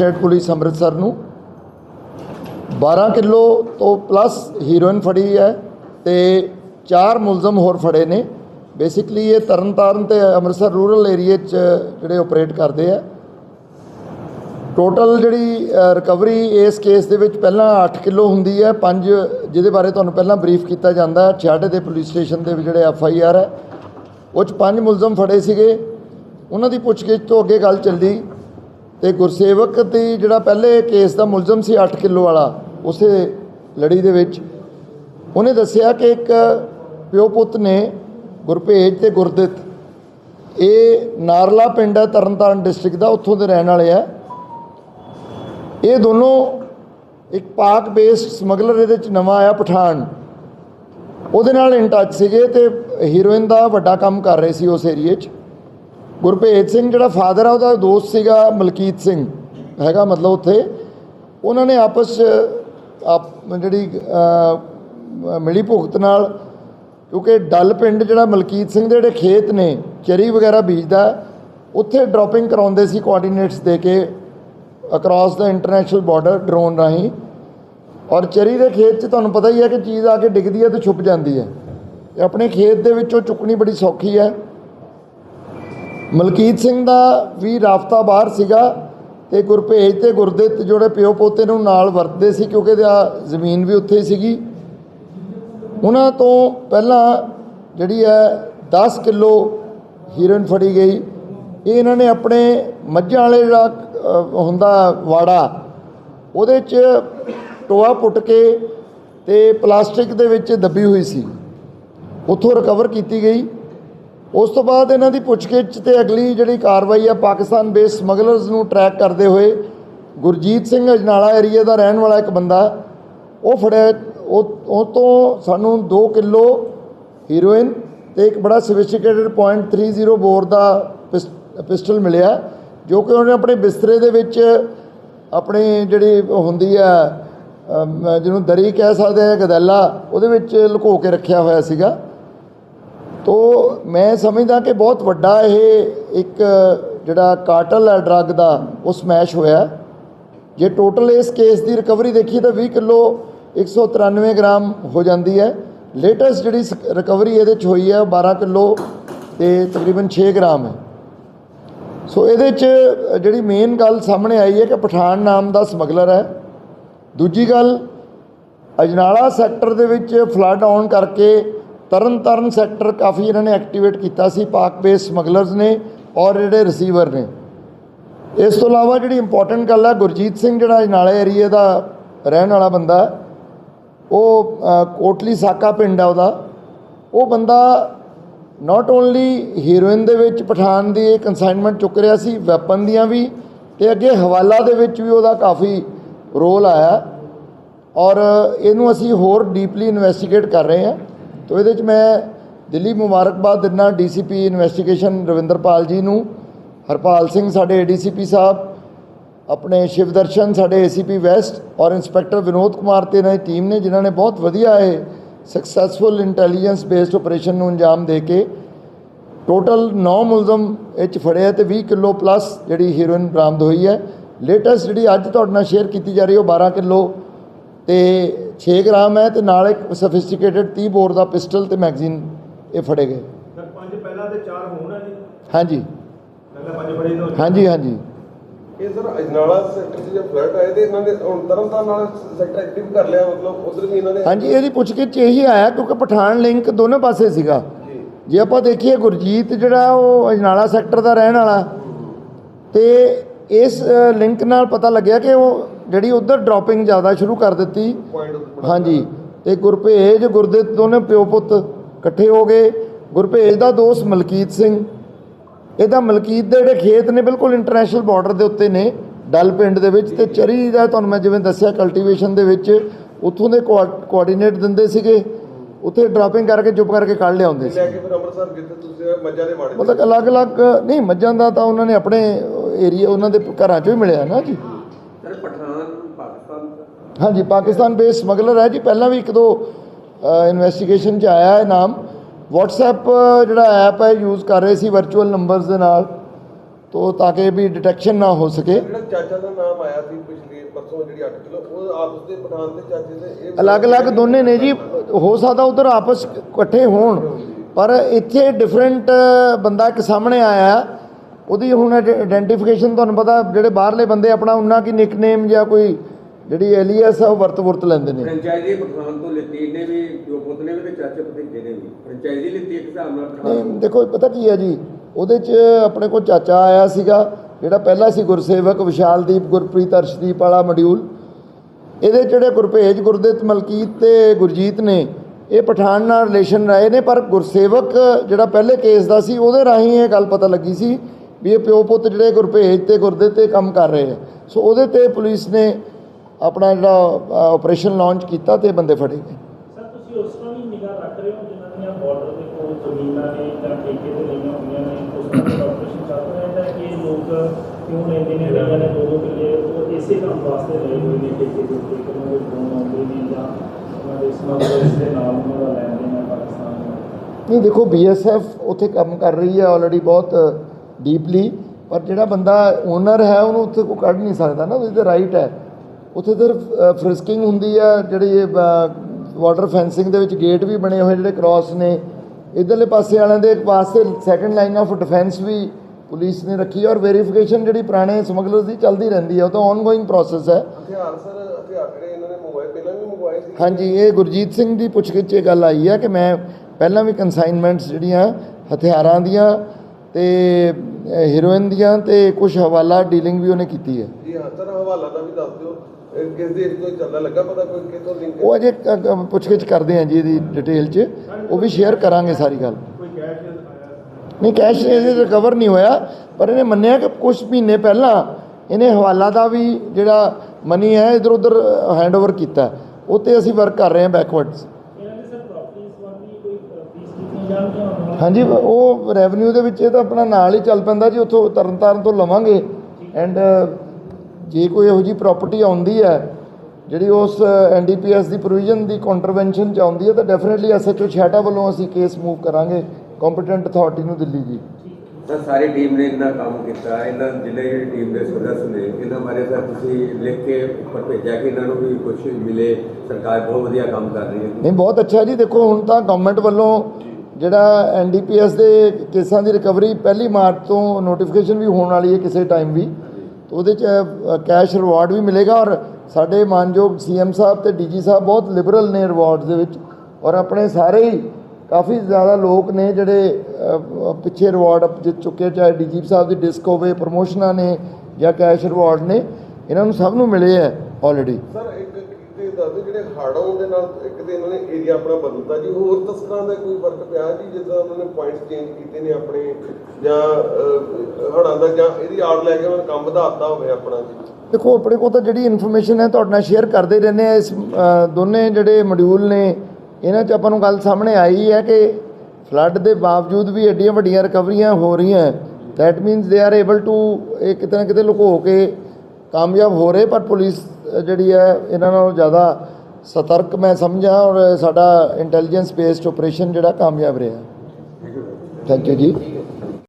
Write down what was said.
Commissionerate police Amritsar ਨੂੰ। 12 kilo ਤੋਂ plus heroin ਫੜੀ ਹੈ ਤੇ ਚਾਰ ਮੁਲਜ਼ਮ ਹੋਰ ਫੜੇ ਨੇ। ਬੇਸਿਕਲੀ ਇਹ ਤਰਨਤਾਰਨ ਤੇ ਅੰਮ੍ਰਿਤਸਰ ਰੂਰਲ ਏਰੀਆ 'ਚ ਜਿਹੜੇ ਆਪਰੇਟ ਕਰਦੇ ਆ। ਟੋਟਲ ਜਿਹੜੀ ਰਿਕਵਰੀ ਇਸ ਕੇਸ ਦੇ ਵਿੱਚ ਪਹਿਲਾਂ 8 ਕਿਲੋ ਹੁੰਦੀ ਹੈ। 5 ਜਿਹਦੇ ਬਾਰੇ ਤੁਹਾਨੂੰ ਪਹਿਲਾਂ ਬਰੀਫ ਕੀਤਾ ਜਾਂਦਾ ਹੈ। ਛਿਆਟੇ ਦੇ ਪੁਲਿਸ ਸਟੇਸ਼ਨ ਦੇ ਜਿਹੜੇ ਐਫ ਆਈ ਆਰ ਹੈ। ਉਹ 'ਚ ਪੰਜ ਮੁਲਜ਼ਮ ਫੜੇ ਸੀਗੇ। ਉਹਨਾਂ ਦੀ ਪੁੱਛਗਿੱਛ ਤੋਂ ਅੱਗੇ ਗੱਲ ਚੱਲਦੀ। ਤੇ ਗੁਰਸੇਵਕ ਦੀ ਜਿਹੜਾ ਪਹਿਲੇ ਕੇਸ ਦਾ ਮੁਲਜ਼ਮ ਸੀ 8 ਕਿਲੋ ਵਾਲਾ, ਉਸੇ ਲੜੀ ਦੇ ਵਿੱਚ, ਉਹਨੇ ਦੱਸਿਆ ਕਿ ਇੱਕ ਪਿਓ ਪੁੱਤ ਨੇ ਗੁਰਭੇਜ ਤੇ ਗੁਰਦਿੱਤ, ਇਹ ਨਾਰਲਾ ਪਿੰਡ ਹੈ, ਤਰਨਤਾਰਨ ਡਿਸਟ੍ਰਿਕਟ ਦਾ, ਉੱਥੋਂ ਦੇ ਰਹਿਣ ਵਾਲੇ ਆ। ਇਹ ਦੋਨੋਂ ਇੱਕ ਪਾਕ ਬੇਸਡ ਸਮਗਲਰ ਇਹਦੇ ਚ ਨਵਾਂ ਆਇਆ ਪਠਾਨ। ਉਹਦੇ ਨਾਲ ਇਨ ਟੱਚ ਸੀਗੇ ਤੇ ਹੀਰੋਇਨ ਦਾ ਵੱਡਾ ਕੰਮ ਕਰ ਰਹੇ ਸੀ ਉਸ ਏਰੀਏ 'ਚ। ਗੁਰਭੇਜ ਸਿੰਘ ਜਿਹੜਾ ਫਾਦਰ ਆ, ਉਹਦਾ ਦੋਸਤ ਸੀਗਾ ਮਲਕੀਤ ਸਿੰਘ, ਹੈਗਾ ਮਤਲਬ ਉੱਥੇ। ਉਹਨਾਂ ਨੇ ਆਪਸ 'ਚ ਆਪ ਜਿਹੜੀ ਮਿਲੀ ਭੁਗਤ ਨਾਲ, ਕਿਉਂਕਿ ਡੱਲ ਪਿੰਡ ਜਿਹੜਾ ਮਲਕੀਤ ਸਿੰਘ ਦੇ ਜਿਹੜੇ ਖੇਤ ਨੇ, ਚਰੀ ਵਗੈਰਾ ਬੀਜਦਾ, ਉੱਥੇ ਡ੍ਰੌਪਿੰਗ ਕਰਾਉਂਦੇ ਸੀ ਕੋਆਰਡੀਨੇਟਸ ਦੇ ਕੇ ਅਕ੍ਰੋਸ ਦਾ ਇੰਟਰਨੈਸ਼ਨਲ ਬਾਰਡਰ ਡਰੋਨ ਰਾਹੀਂ। ਔਰ ਚਰੀ ਦੇ ਖੇਤ 'ਚ ਤੁਹਾਨੂੰ ਪਤਾ ਹੀ ਹੈ ਕਿ ਚੀਜ਼ ਆ ਕੇ ਡਿੱਗਦੀ ਹੈ ਤੇ ਛੁਪ ਜਾਂਦੀ ਹੈ। ਤੇ ਆਪਣੇ ਖੇਤ ਦੇ ਵਿੱਚੋਂ ਚੁੱਕਣੀ ਬੜੀ ਸੌਖੀ ਹੈ। ਮਲਕੀਤ ਸਿੰਘ ਦਾ ਵੀ ਰਾਫਤਾ ਬਾਹਰ ਸੀਗਾ ਤੇ ਗੁਰਭੇਜ ਤੇ ਗੁਰਦਿੱਤ ਜਿਹੜੇ ਪਿਓ ਪੋਤੇ ਨੂੰ ਨਾਲ ਵਰਤਦੇ ਸੀ ਕਿਉਂਕਿ ਇਹਦਾ ਜ਼ਮੀਨ ਵੀ ਉੱਥੇ ਹੀ ਸੀਗੀ। ਉਹਨਾਂ ਤੋਂ ਪਹਿਲਾਂ ਜਿਹੜੀ ਹੈ 10 ਕਿਲੋ ਹੀਰਨ ਫੜੀ ਗਈ। ਇਹ ਇਹਨਾਂ ਨੇ ਆਪਣੇ ਮੱਝਾਂ ਵਾਲੇ ਜਿਹੜਾ ਹੁੰਦਾ ਵਾੜਾ, ਉਹਦੇ 'ਚ ਟੋਆ ਪੁੱਟ ਕੇ ਤੇ ਪਲਾਸਟਿਕ ਦੇ ਵਿੱਚ ਦੱਬੀ ਹੋਈ ਸੀ। ਉੱਥੋਂ ਰਿਕਵਰ ਕੀਤੀ ਗਈ। ਉਸ ਤੋਂ ਬਾਅਦ ਇਹਨਾਂ ਦੀ ਪੁੱਛਗਿੱਛ ਤੇ ਅਗਲੀ ਜਿਹੜੀ ਕਾਰਵਾਈ ਆ ਪਾਕਿਸਤਾਨ ਬੇਸ ਸਮਗਲਰਸ ਨੂੰ ਟਰੈਕ ਕਰਦੇ ਹੋਏ ਗੁਰਜੀਤ ਸਿੰਘ ਅਜਨਾਲਾ ਏਰੀਆ ਦਾ ਰਹਿਣ ਵਾਲਾ ਇੱਕ ਬੰਦਾ, ਉਹ ਫੜਿਆ, ਉਹ ਉਹ ਤੋਂ ਸਾਨੂੰ 2 ਕਿਲੋ ਹੀਰੋਇਨ ਤੇ ਇੱਕ ਬੜਾ ਸੋਫਿਸਟੀਕੇਟਡ .30 ਬੋਰ ਦਾ ਪਿਸ- ਪਿਸਟਲ ਮਿਲਿਆ, ਜੋ ਕਿ ਉਹਨੇ ਆਪਣੇ ਬਿਸਤਰੇ ਦੇ ਵਿੱਚ ਆਪਣੀ ਜਿਹੜੀ ਉਹ ਹੁੰਦੀ ਆ ਜਿਹਨੂੰ ਦਰੀ ਕਹਿ ਸਕਦੇ ਆ, ਗਦੈਲਾ, ਉਹਦੇ ਵਿੱਚ ਲੁਕੋ ਕੇ ਰੱਖਿਆ ਹੋਇਆ ਸੀਗਾ। ਤੋ ਮੈਂ ਸਮਝਦਾ ਕਿ ਬਹੁਤ ਵੱਡਾ ਇਹ ਇੱਕ ਜਿਹੜਾ ਕਾਟਲ ਹੈ ਡਰੱਗ ਦਾ, ਉਹ ਸਮੈਸ਼ ਹੋਇਆ ਜੇ ਟੋਟਲ ਇਸ ਕੇਸ ਦੀ ਰਿਕਵਰੀ ਦੇਖੀਏ ਤਾਂ 20 ਕਿਲੋ 193 ਗ੍ਰਾਮ ਹੋ ਜਾਂਦੀ ਹੈ। ਲੇਟੈਸਟ ਜਿਹੜੀ ਰਿਕਵਰੀ ਇਹਦੇ ਚ ਹੋਈ ਹੈ, ਉਹ 12 ਕਿਲੋ ਤੇ ਤਕਰੀਬਨ 6 ਗ੍ਰਾਮ ਹੈ। ਸੋ ਇਹਦੇ ਚ ਜਿਹੜੀ ਮੇਨ ਗੱਲ ਸਾਹਮਣੇ ਆਈ ਹੈ ਕਿ ਪਠਾਨ ਨਾਮ ਦਾ ਸਮਗਲਰ ਹੈ। ਦੂਜੀ ਗੱਲ, ਅਜਨਾਲਾ ਸੈਕਟਰ ਦੇ ਵਿੱਚ ਫਲੱਡ ਆਉਣ ਕਰਕੇ ਤਰਨ ਤਾਰਨ ਸੈਕਟਰ ਕਾਫੀ ਇਹਨਾਂ ਨੇ ਐਕਟੀਵੇਟ ਕੀਤਾ ਸੀ ਪਾਕ ਬੇਸ ਸਮਗਲਰਸ ਨੇ ਔਰ ਜਿਹੜੇ ਰਿਸੀਵਰ ਨੇ। ਇਸ ਤੋਂ ਇਲਾਵਾ ਜਿਹੜੀ ਇੰਪੋਰਟੈਂਟ ਗੱਲ ਹੈ ਗੁਰਜੀਤ ਸਿੰਘ ਜਿਹੜਾ ਅਜਨਾਲਾ ਏਰੀਏ ਦਾ ਰਹਿਣ ਵਾਲਾ ਬੰਦਾ, ਉਹ ਕੋਟਲੀ ਸਾਕਾ ਪਿੰਡ ਆ ਉਹਦਾ। ਉਹ ਬੰਦਾ ਨਾਟ ਓਨਲੀ ਹੀਰੋਇਨ ਦੇ ਵਿੱਚ ਪਠਾਨ ਦੀ ਇਹ ਕਨਸਾਈਨਮੈਂਟ ਚੁੱਕ ਰਿਹਾ ਸੀ ਵੈਪਨ ਦੀਆਂ ਵੀ ਤੇ ਅੱਗੇ ਹਵਾਲਾ ਦੇ ਵਿੱਚ ਵੀ ਉਹਦਾ ਕਾਫੀ ਰੋਲ ਆਇਆ। ਔਰ ਇਹਨੂੰ ਅਸੀਂ ਹੋਰ ਡੀਪਲੀ ਇਨਵੈਸਟੀਗੇਟ ਕਰ ਰਹੇ ਹਾਂ। ਤੋ ਇਹਦੇ 'ਚ ਮੈਂ ਦਿੱਲੀ ਮੁਬਾਰਕਬਾਦ ਦਿੰਦਾ ਡੀਸੀਪੀ ਇਨਵੈਸਟੀਗੇਸ਼ਨ ਰਵਿੰਦਰਪਾਲ ਜੀ ਨੂੰ, ਹਰਪਾਲ ਸਿੰਘ ਸਾਡੇ ਏਡੀਸੀਪੀ ਸਾਹਿਬ, ਆਪਣੇ ਸ਼ਿਵਦਰਸ਼ਨ ਸਾਡੇ ਏਸੀਪੀ ਵੈਸਟ ਔਰ ਇੰਸਪੈਕਟਰ ਵਿਨੋਦ ਕੁਮਾਰ ਤੇ ਇਹਨਾਂ ਦੀ ਟੀਮ ਨੇ, ਜਿਨ੍ਹਾਂ ਨੇ ਬਹੁਤ ਵਧੀਆ ਇਹ ਸਕਸੈਸਫੁਲ ਇੰਟੈਲੀਜੈਂਸ ਬੇਸਡ ਆਪਰੇਸ਼ਨ ਨੂੰ ਅੰਜਾਮ ਦੇ ਕੇ ਟੋਟਲ 9 ਮੁਲਜ਼ਮ ਇਹ 'ਚ ਫੜੇ ਆ ਤੇ 20 ਕਿਲੋ ਪਲੱਸ ਜਿਹੜੀ ਹੀਰੋਇਨ ਬਰਾਮਦ ਹੋਈ ਹੈ। ਲੇਟੈਸਟ ਜਿਹੜੀ ਅੱਜ ਤੁਹਾਡੇ ਨਾਲ ਸ਼ੇਅਰ ਕੀਤੀ ਜਾ ਰਹੀ ਉਹ 12 ਕਿਲੋ ਤੇ 6 ਗ੍ਰਾਮ ਹੈ ਤੇ ਨਾਲ ਇੱਕ ਸਫਿਸਟੀਕੇਟਡ 30 ਬੋਰ ਦਾ ਪਿਸਟਲ ਤੇ ਮੈਗਜ਼ੀਨ ਇਹ ਫੜੇ ਗਏ। ਸਰ ਪੰਜ ਪਹਿਲਾਂ ਤੇ ਚਾਰ ਹੋਣ ਆ ਜੀ। ਹਾਂਜੀ। ਪਹਿਲਾਂ ਪੰਜ ਫੜੇ ਤੋਂ ਹਾਂਜੀ ਹਾਂਜੀ। ਇਹ ਸਰ ਅਜਨਾਲਾ ਸੈਕਟਰ 'ਚ ਜੇ ਫਲੱਡ ਆਏ ਤੇ ਇਹਨਾਂ ਨੇ ਹੁਣ ਤਰਨਤਾਰਨ ਨਾਲ ਸੈਕਟਰ ਐਕਟਿਵ ਕਰ ਲਿਆ ਮਤਲਬ ਉਧਰ ਵੀ ਇਹਨਾਂ ਨੇ ਹਾਂਜੀ ਇਹਦੀ ਪੁੱਛਗਿੱਛ 'ਚ ਇਹੀ ਆਇਆ ਕਿਉਂਕਿ ਪਠਾਨ ਲਿੰਕ ਦੋਨੋਂ ਪਾਸੇ ਸੀਗਾ। ਜੀ। ਜੇ ਆਪਾਂ ਦੇਖੀਏ ਗੁਰਜੀਤ ਜਿਹੜਾ ਉਹ ਅਜਨਾਲਾ ਸੈਕਟਰ ਦਾ ਰਹਿਣ ਵਾਲਾ ਤੇ ਇਸ ਲਿੰਕ ਨਾਲ ਪਤਾ ਲੱਗਿਆ ਕਿ ਉਹ ਜਿਹੜੀ ਉਧਰ ਡ੍ਰੌਪਿੰਗ ਜ਼ਿਆਦਾ ਸ਼ੁਰੂ ਕਰ ਦਿੱਤੀ। ਹਾਂਜੀ। ਤੇ ਗੁਰਭੇਜ ਗੁਰਦਿੱਤ ਦੋਨੇ ਪਿਓ ਪੁੱਤ ਇਕੱਠੇ ਹੋ ਗਏ। ਗੁਰਭੇਜ ਦਾ ਦੋਸਤ ਮਲਕੀਤ ਸਿੰਘ। ਇਹਦਾ ਮਲਕੀਤ ਦੇ ਜਿਹੜੇ ਖੇਤ ਨੇ ਬਿਲਕੁਲ ਇੰਟਰਨੈਸ਼ਨਲ ਬਾਰਡਰ ਦੇ ਉੱਤੇ ਨੇ ਡਲ ਪਿੰਡ ਦੇ ਵਿੱਚ। ਤੇ ਚਰੀ ਦਾ ਤੁਹਾਨੂੰ ਮੈਂ ਜਿਵੇਂ ਦੱਸਿਆ ਕਲਟੀਵੇਸ਼ਨ ਦੇ ਵਿੱਚ ਉੱਥੋਂ ਦੇ ਕੋਆਰਡੀਨੇਟ ਦਿੰਦੇ ਸੀਗੇ। ਉੱਥੇ ਡ੍ਰੌਪਿੰਗ ਕਰਕੇ ਚੁੱਪ ਕਰਕੇ ਕੱਢ ਲਿਆਉਂਦੇ ਸੀ। ਲੈ ਕੇ ਫਿਰ ਅੰਮ੍ਰਿਤਸਰ ਜਿੱਥੇ ਤੁਸੀਂ ਮੱਝਾਂ ਦੇ ਵਾੜੇ ਮਤਲਬ ਅਲੱਗ-ਅਲੱਗ ਨਹੀਂ ਮੱਝਾਂ ਦਾ ਤਾਂ ਉਹਨਾਂ ਨੇ ਆਪਣੇ ਏਰੀਆ ਉਹਨਾਂ ਦੇ ਘਰਾਂ ਚੋਂ ਹੀ ਮਿਲਿਆ ਨਾ ਜੀ। ਹਾਂਜੀ ਪਾਕਿਸਤਾਨ ਬੇਸ ਸਮਗਲਰ ਹੈ ਜੀ। ਪਹਿਲਾਂ ਵੀ ਇੱਕ ਦੋ ਇਨਵੈਸਟੀਗੇਸ਼ਨ 'ਚ ਆਇਆ ਹੈ ਨਾਮ। WhatsApp ਜਿਹੜਾ ਐਪ ਹੈ ਯੂਜ਼ ਕਰ ਰਹੇ ਸੀ ਵਰਚੁਅਲ ਨੰਬਰਸ ਦੇ ਨਾਲ। ਤੋ ਤਾਂ ਕਿ ਵੀ ਡਿਟੈਕਸ਼ਨ ਨਾ ਹੋ ਸਕੇ। ਜਿਹੜਾ ਚਾਚਾ ਦਾ ਨਾਮ ਆਇਆ ਸੀ ਪਿਛਲੀ ਪਰਸੋਂ ਜਿਹੜੀ 8 ਕਿਲੋ ਉਹ ਆਪਸ ਦੇ ਪਠਾਨ ਤੇ ਚਾਚੇ ਦੇ ਇਹ ਅਲੱਗ-ਅਲੱਗ ਦੋਨੇ ਨੇ ਜੀ। ਹੋ ਸਕਦਾ ਉਧਰ ਆਪਸ ਇਕੱਠੇ ਹੋਣ ਪਰ ਇੱਥੇ ਡਿਫਰੈਂਟ ਬੰਦਾ ਇੱਕ ਸਾਹਮਣੇ ਆਇਆ। ਉਹਦੀ ਹੁਣ ਆਇਡੈਂਟੀਫਿਕੇਸ਼ਨ ਤੁਹਾਨੂੰ ਪਤਾ ਜਿਹੜੇ ਬਾਹਰਲੇ ਬੰਦੇ ਆਪਣਾ ਉਹਨਾਂ ਕੀ ਨਿਕਨੇਮ ਜਾਂ ਕੋਈ ਜਿਹੜੀ ਐਲੀਅਸ ਆ ਉਹ ਵਰਤ ਵਰਤ ਲੈਂਦੇ ਨੇ। ਫਰੈਂਚਾਈਜ਼ੀ ਪਠਾਨ ਤੋਂ ਲਿੱਤੀ ਇਹਨੇ ਵੀ ਪਿਓ ਪੁੱਤ ਨੇ ਵੀ ਤੇ ਚਾਚੇ ਭਤੀਜੇ ਨੇ ਵੀ। ਫਰੈਂਚਾਈਜ਼ੀ ਲਿੱਤੀ ਇੱਕ ਹਿਸਾਬ ਨਾਲ ਪਠਾਨ ਦੇਖੋ ਪਤਾ ਕੀ ਹੈ ਜੀ? ਉਹਦੇ 'ਚ ਆਪਣੇ ਕੋਲ ਚਾਚਾ ਆਇਆ ਸੀਗਾ ਜਿਹੜਾ ਪਹਿਲਾਂ ਸੀ ਗੁਰਸੇਵਕ ਵਿਸ਼ਾਲਦੀਪ ਗੁਰਪ੍ਰੀਤ ਅਰਸ਼ਦੀਪ ਵਾਲਾ ਮੋਡਿਊਲ। ਇਹਦੇ ਜਿਹੜੇ ਗੁਰਭੇਜ ਗੁਰਦਿੱਤ ਮਲਕੀਤ ਤੇ ਗੁਰਜੀਤ ਨੇ ਇਹ ਪਠਾਨ ਨਾਲ ਰਿਲੇਸ਼ਨ ਰਹੇ ਨੇ ਪਰ ਗੁਰਸੇਵਕ ਜਿਹੜਾ ਪਹਿਲੇ ਕੇਸ ਦਾ ਸੀ ਉਹਦੇ ਰਾਹੀਂ ਇਹ ਗੱਲ ਪਤਾ ਲੱਗੀ ਸੀ ਵੀ ਇਹ ਪਿਓ ਪੁੱਤ ਜਿਹੜੇ ਗੁਰਭੇਜ ਤੇ ਗੁਰਦਿੱਤ ਤੇ ਕੰਮ ਕਰ ਰਹੇ ਆ ਸੋ ਉਹਦੇ ਤੇ ਪੁਲਿਸ ਨੇ ਆਪਣਾ ਜਿਹੜਾ ਆਪਰੇਸ਼ਨ ਲਾਂਚ ਕੀਤਾ ਤੇ ਬੰਦੇ ਫੜੇ ਗਏ। ਸਰ ਤੁਸੀਂ ਉਸ ਤਰ੍ਹਾਂ ਵੀ ਨਿਗਾਹ ਰੱਖ ਰਹੇ ਹੋ ਜਿਨ੍ਹਾਂ ਦੀਆਂ ਬਾਰਡਰ ਦੇ ਕੋਲ ਜ਼ਮੀਨਾਂ ਨੇ ਜਾਂ ਠੇਕੇ ਤੇ ਲਈਆਂ ਹੋਈਆਂ ਨੇ? ਉਸ ਤਰ੍ਹਾਂ ਦਾ ਆਪਰੇਸ਼ਨ ਚੱਲ ਰਿਹਾ ਹੈ ਕਿ ਇਹ ਲੋਕ ਕਿਉਂ ਲੈਂਦੇ ਨੇ ਲਈਆਂ ਨੇ ਦੋ ਦੋ ਕਿੱਲੇ? ਉਹ ਇਸੇ ਕੰਮ ਵਾਸਤੇ ਲਏ ਹੋਏ ਨੇ ਠੇਕੇ ਦੇ ਉੱਤੇ ਕਿ ਉਹ ਫੋਨ ਆਉਂਦੇ ਨੇ ਜਾਂ ਉਹਨਾਂ ਦੇ ਸਮਗਲਰਸ ਦੇ ਨਾਲ ਉਹਨਾਂ ਦਾ ਲੈਣ ਦੇਣ ਹੈ ਪਾਕਿਸਤਾਨ ਨਾਲ ਨਹੀਂ ਦੇਖੋ ਬੀਐਸਐਫ ਉੱਥੇ ਕੰਮ ਕਰ ਰਹੀ ਹੈ ਆਲਰੇਡੀ ਬਹੁਤ ਡੀਪਲੀ ਪਰ ਜਿਹੜਾ ਬੰਦਾ ਓਨਰ ਹੈ ਉਹਨੂੰ ਉੱਥੇ ਕੋਈ ਕੱਢ ਨਹੀਂ ਸਕਦਾ ਨਾ ਉਹਦੇ ਤੇ ਰਾਈਟ ਹੈ। ਉੱਥੇ ਸਿਰਫ ਫ੍ਰਿਸਕਿੰਗ ਹੁੰਦੀ ਹੈ ਜਿਹੜੀ ਵਾਟਰ ਫੈਂਸਿੰਗ ਦੇ ਵਿੱਚ ਗੇਟ ਵੀ ਬਣੇ ਹੋਏ ਜਿਹੜੇ ਕ੍ਰਾਸ ਨੇ। ਇਧਰਲੇ ਪਾਸੇ ਵਾਲਿਆਂ ਦੇ ਪਾਸੇ ਸੈਕੰਡ ਲਾਈਨ ਆਫ ਡਿਫੈਂਸ ਵੀ ਪੁਲਿਸ ਨੇ ਰੱਖੀ ਔਰ ਵੈਰੀਫਿਕੇਸ਼ਨ ਜਿਹੜੀ ਪੁਰਾਣੇ ਸਮਗਲਰਸ ਦੀ ਚੱਲਦੀ ਰਹਿੰਦੀ ਹੈ ਉਹ ਤਾਂ ਆਨਗੋਇੰਗ ਪ੍ਰੋਸੈਸ ਹੈ। ਹਥਿਆਰ ਸਰ ਹਥਿਆਰ ਜਿਹੜੇ ਇਹਨਾਂ ਨੇ ਮੰਗਵਾਏ ਪਹਿਲਾਂ ਵੀ ਮੰਗਵਾਏ ਸੀ? ਹਾਂਜੀ ਇਹ ਗੁਰਜੀਤ ਸਿੰਘ ਦੀ ਪੁੱਛਗਿੱਛ ਇਹ ਗੱਲ ਆਈ ਹੈ ਕਿ ਮੈਂ ਪਹਿਲਾਂ ਵੀ ਕਨਸਾਈਨਮੈਂਟਸ ਜਿਹੜੀਆਂ ਹਥਿਆਰਾਂ ਦੀਆਂ ਤੇ ਹੀਰੋਇਨ ਦੀਆਂ ਤੇ ਕੁਝ ਹਵਾਲਾ ਡੀਲਿੰਗ ਵੀ ਉਹਨੇ ਕੀਤੀ ਹੈ। ਜੀ ਹਾਂ ਸਰ ਹਵਾਲਾ ਦਾ ਵੀ ਦੱਸ ਦਿਓ। ਕਿਸ ਦੇਸ਼ ਤੋਂ ਚੱਲਦਾ ਲੱਗਾ ਪਤਾ ਕੋਈ ਕਿਤੋਂ ਲਿੰਕ ਉਹ ਅਜੇ ਪੁੱਛਗਿੱਛ ਕਰਦੇ ਹਾਂ ਜੀ ਇਹਦੀ ਡਿਟੇਲ 'ਚ। ਉਹ ਵੀ ਸ਼ੇਅਰ ਕਰਾਂਗੇ ਸਾਰੀ ਗੱਲ। ਕੋਈ ਕੈਸ਼ ਆਇਆ ਨਹੀਂ ਕੈਸ਼ ਇਹਦੇ ਰਿਕਵਰ ਨਹੀਂ ਹੋਇਆ ਪਰ ਇਹਨੇ ਮੰਨਿਆ ਕਿ ਕੁਝ ਮਹੀਨੇ ਪਹਿਲਾਂ ਇਹਨੇ ਹਵਾਲਾ ਦਾ ਵੀ ਜਿਹੜਾ ਮਨੀ ਹੈ ਇਧਰ ਉਧਰ ਹੈਂਡਓਵਰ ਕੀਤਾ। ਉਹ ਤੇ ਅਸੀਂ ਵਰਕ ਕਰ ਰਹੇ ਹਾਂ ਬੈਕਵਰਡਸ ਹਾਂਜੀ ਉਹ ਰੈਵਨਿਊ ਦੇ ਵਿੱਚ ਇਹ ਤਾਂ ਆਪਣਾ ਨਾਲ ਹੀ ਚੱਲ ਪੈਂਦਾ ਜੀ ਉੱਥੋਂ ਤਰਨਤਾਰਨ ਤੋਂ ਲਵਾਂਗੇ। ਐਂਡ ਜੇ ਕੋਈ ਇਹੋ ਜੀ ਪ੍ਰਾਪਰਟੀ ਆਉਂਦੀ ਹੈ ਜਿਹੜੀ ਉਸ ਐਨਡੀਪੀਐਸ ਦੀ ਪ੍ਰੋਵੀਜ਼ਨ ਦੀ ਕੰਟਰਵੈਂਸ਼ਨ ਚ ਆਉਂਦੀ ਹੈ ਤਾਂ ਡੈਫੀਨਿਟਲੀ ਐਸਐਚਓ ਛਾਟਾ ਵੱਲੋਂ ਅਸੀਂ ਕੇਸ ਮੂਵ ਕਰਾਂਗੇ ਕੰਪੀਟੈਂਟ ਅਥਾਰਟੀ ਨੂੰ ਦਿੱਲੀ ਜੀ। ਸਰ ਸਾਰੀ ਟੀਮ ਨੇ ਇੰਨਾ ਕੰਮ ਕੀਤਾ ਇਹਨਾਂ ਜ਼ਿਲ੍ਹੇ ਜਿਹੜੀ ਟੀਮ ਦੇ ਸਦੱਸ ਨੇ ਇਹਨਾਂ ਬਾਰੇ ਸਰ ਤੁਸੀਂ ਲਿਖ ਕੇ ਉੱਪਰ ਭੇਜਿਆ ਕਿ ਇਹਨਾਂ ਨੂੰ ਵੀ ਕੁਝ ਮਿਲੇ ਸਰਕਾਰ ਬਹੁਤ ਵਧੀਆ ਕੰਮ ਕਰ ਰਹੀ ਹੈ। ਨਹੀਂ ਬਹੁਤ ਅੱਛਾ ਜੀ ਦੇਖੋ ਹੁਣ ਤਾਂ ਗਵਰਨਮੈਂਟ ਵੱਲੋਂ ਜਿਹੜਾ ਐਨਡੀਪੀਐਸ ਦੇ ਕੇਸਾਂ ਦੀ ਰਿਕਵਰੀ ਪਹਿਲੀ ਮਾਰਚ ਤੋਂ ਨੋਟੀਫਿਕੇਸ਼ਨ ਵੀ ਹੋਣ ਵਾਲੀ ਹੈ ਕਿਸੇ ਟਾਈਮ ਵੀ। ਤਾਂ ਉਹਦੇ ਚ ਕੈਸ਼ ਰਿਵਾਰਡ ਵੀ ਮਿਲੇਗਾ ਔਰ ਸਾਡੇ ਮਾਨਯੋਗ ਸੀਐਮ ਸਾਹਿਬ ਤੇ ਡੀਜੀ ਸਾਹਿਬ ਬਹੁਤ ਲਿਬਰਲ ਨੇ ਰਿਵਾਰਡਸ ਦੇ ਵਿੱਚ ਔਰ ਆਪਣੇ ਸਾਰੇ ਹੀ ਕਾਫੀ ਜ਼ਿਆਦਾ ਲੋਕ ਨੇ ਜਿਹੜੇ ਪਿੱਛੇ ਰਿਵਾਰਡ ਜਿੱਤ ਚੁੱਕੇ ਚਾਹੇ ਡੀਜੀ ਸਾਹਿਬ ਦੀ ਡਿਸਕ ਹੋਵੇ ਪ੍ਰਮੋਸ਼ਨਾਂ ਨੇ ਜਾਂ ਕੈਸ਼ ਰਿਵਾਰਡ ਨੇ, ਇਹਨਾਂ ਨੂੰ ਸਭ ਨੂੰ ਮਿਲੇ ਹੈ ਆਲਰੇਡੀ ਸਰ ਇੱਕ ਤੇ ਦੱਸ ਦਿਓ ਦੇ ਨਾਲ ਇੱਕ ਤੇ ਇਹਨਾਂ ਨੇ ਏਰੀਆ ਆਪਣਾ ਬਦਲਤਾ ਜੀ ਹੋਰ ਤਸਕਰਾਂ ਦਾ ਕੋਈ ਫ਼ਰਕ ਪਿਆ ਜੀ ਜਿੱਦਾਂ ਉਹਨਾਂ ਨੇ ਪੁਆਇੰਟਸ ਚੇਂਜ ਕੀਤੇ ਨੇ ਆਪਣੇ ਜਾਂ ਅਹ, ਦਾ ਜਾਂ ਇਹਦੀ ਆੜ ਲੈ ਕੇ ਉਹਨਾਂ ਕੰਮ ਵਧਾਤਾ ਹੋਵੇ ਆਪਣਾ ਜੀ। ਦੇਖੋ ਆਪਣੇ ਕੋਲ ਤਾਂ ਜਿਹੜੀ ਇਨਫੋਰਮੇਸ਼ਨ ਹੈ ਤੁਹਾਡੇ ਨਾਲ ਸ਼ੇਅਰ ਕਰਦੇ ਰਹਿੰਦੇ ਆ ਇਸ ਦੋਨੇ ਜਿਹੜੇ ਮੋਡਿਊਲ ਨੇ ਇਹਨਾਂ 'ਚ ਆਪਾਂ ਨੂੰ ਗੱਲ ਸਾਹਮਣੇ ਆਈ ਹੈ ਕਿ ਫਲੱਡ ਦੇ ਬਾਵਜੂਦ ਵੀ ਐਡੀਆਂ ਵੱਡੀਆਂ ਰਿਕਵਰੀਆਂ ਹੋ ਰਹੀਆਂ that means they are able to ਇਹ ਕਿਤੇ ਨਾ ਕਿਤੇ ਲੁਕੋ ਕੇ ਕਾਮਯਾਬ ਹੋ ਰਹੇ ਪਰ ਪੁਲਿਸ ਜਿਹੜੀ ਹੈ, ਇਹਨਾਂ ਨਾਲੋਂ ਜ਼ਿਆਦਾ ਸਤਰਕ ਮੈਂ ਸਮਝਾਂ ਔਰ ਸਾਡਾ ਇੰਟੈਲੀਜੈਂਸ ਬੇਸਡ ਆਪਰੇਸ਼ਨ ਜਿਹੜਾ ਕਾਮਯਾਬ ਰਿਹਾ। ਥੈਂਕ ਯੂ ਜੀ।